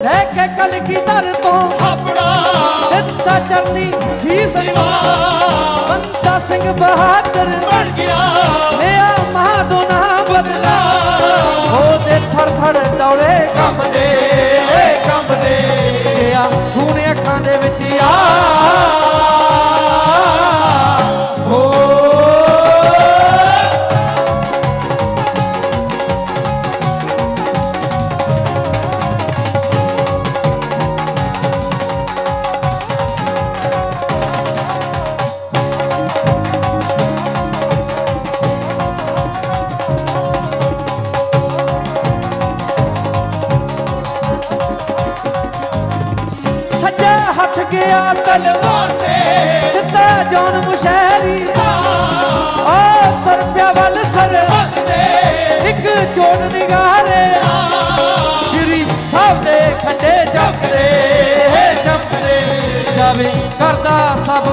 ਲੈ ਕੇ ਕਲਗੀਧਰ ਤੋਂ ਆਪਣਾ ਦਿੱਤਾ ਚਰਨੀ ਸੀਸ ਬੰਦਾ ਸਿੰਘ ਬਹਾਦਰ ਬਣ ਗਿਆ। ਲਿਆ ਮਹਾਦੋ ਨਾ ਬਦਲਾ। ਉਹਦੇ ਥੜ ਥੜ ਡੌਲੇ ਕੰਬਦੇ ਕੰਬਦੇ ਗਿਆ ਖੂਨ ਅੱਖਾਂ ਦੇ ਵਿੱਚ ਆ ਗਿਆ ਤਲਵਾਰ ਤੇ। ਜਿੱਤਾ ਜੌਨ ਮੁਸ਼ਹਿਰੀ। ਆ ਤਰਪਿਆ ਵੱਲ ਸਰ ਇੱਕ ਚੋੜ ਨਿਗਾਰੇ। ਸ਼੍ਰੀ ਸਾਹਿਬ ਦੇ ਖੰਡੇ ਜਪਦੇ ਜਪਦੇ ਜਾਵੇ ਕਰਦਾ ਸਭ